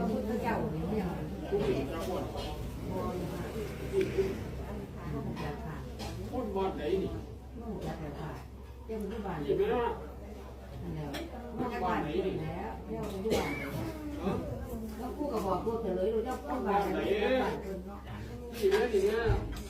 พระพุทธเจ้าเนี่ยผู้หญิงจะคนจากค่ะคนวัดไหนนี่ลูกจากค่ะเจ้าอยู่บ้านนี่ไหมนะแล้วลูกจากบ้านแล้วเจ้าอยู่บ้านแล้วกูก็บอกกูเฉลยรู้เจ้าพูดบ้านไหนนี่ไม่ไหมจากบ้านคนวัดไหน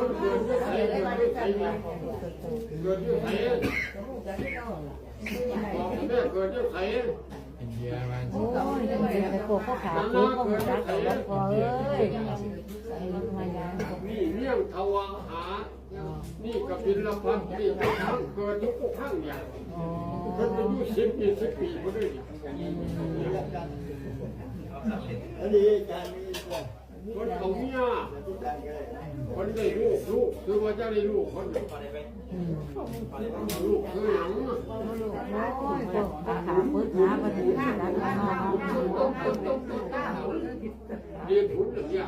ากบ้านไม่ได้ตัวคือมันเลี้ยงเล่าคนอยู่วัดไหนประเทศไหนเขาอยู่เนี่ยถามแม่เพื่อลำไล่แถวแม่ผู้ใดเนี่ยจักแล้วสวัสดีขอบคุณเจ้าบ้านเรื่องก็นอกก่อนนะไม่ขาดท่านนาลูกสุดโทษท่นนาที่เรียกว่ามายานี่คนเกิดที่ไหนเกิดที่เกิดที่ไหนบอกแม่เกิดที่ไหนโอ้ยจะไปโกข้าวขาซื้อข้าวหมูรักกับรักพอเอ้ยไอ้รถมายานี่เลี้ยงทวาหา นี่กับพิลพักนี่ทุกครั้งเกิดทุกครั้งเนี่ยอ๋อเพิ่นอายุสิบยี่สิบปีคนนี้อันนี้อารย์นี่ก็คนเขาเมีย ที่ต่างกัน คนได้ลูกลูก คือว่าจะได้ลูกคนลูกคือหยังโอ้ยพวกขาขาปื้ดขาประเดี๋ยวรักกันมาต้องต้องต้องต้องเรียนหุ่นอย่างเงี้ย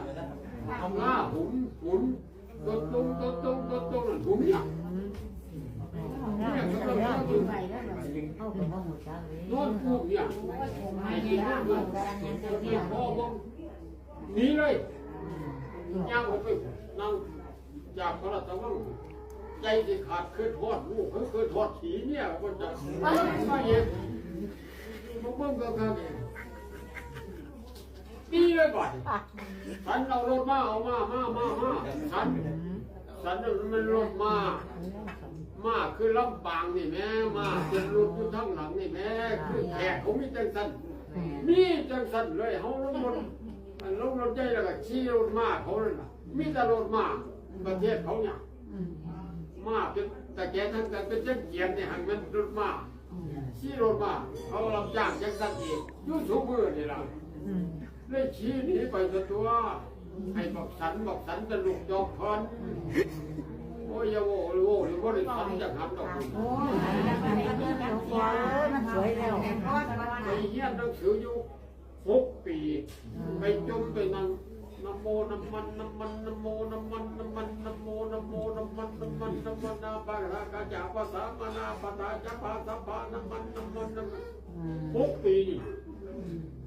ทำหน้าหุ่นหุ่นต้นต้นต้นต้นต้นต้นหุ่นเนี่ยเนี่ยกำลังหุ่นเอาเป็นข้าวหมูรักเลยนอนพูกเนี่ยไอ้ที่นั่งเนี่ยพ่อบอกหนีเลยย่างออกไปนั่ง จากพระราชวังใจที่ขาดคือทอดลูกคือคือทอดผีเนี่ยมันจะไม่เย็นมันเบิ่งก็กันตีเลยบ่อยฉันเอารถมาเอามามามามาฉันฉันมันรถมามาคือลำปางนี่แม่มาเป็นรถอยู่ทั้งหลังนี่แม่คือแขกเขามีจังสันมีจังสันเลยเขาลงรถลงรถใหญ่แล้วก็ขี่รถมาเขาเลยนะมีแต่รถมา ประเทศเขาเนี่ยมาเป็นแต่แกทั้งกันเป็นเจ้าเกียรติเนี่ยหันเป็นรถมาขี่รถมาเขารับจ้างจังสันเองอยุ่ทุกมือนี่ล่ะเลยขี่หนีไปตัวตัวให้บอกสันบอกสันจะลุกจอกทอนโอ้ยอย่าโว้โว้หรือว่าได้ทำจากหันดอกโอ้ยพอมันสวยแล้วไปเฮียนหนังสืออยู่หกปี ไปจมไปนั่ง น้ำโมน้ำมันน้ำมันน้ำโมน้ำมันน้ำมันน้ำโมน้ำโมน้ำมันน้ำมันน้ำมันนาปะรากาจาภาษามานาปะตาจาภาษาพาน้ำมันน้ำมันน้ำมันหกปีนี่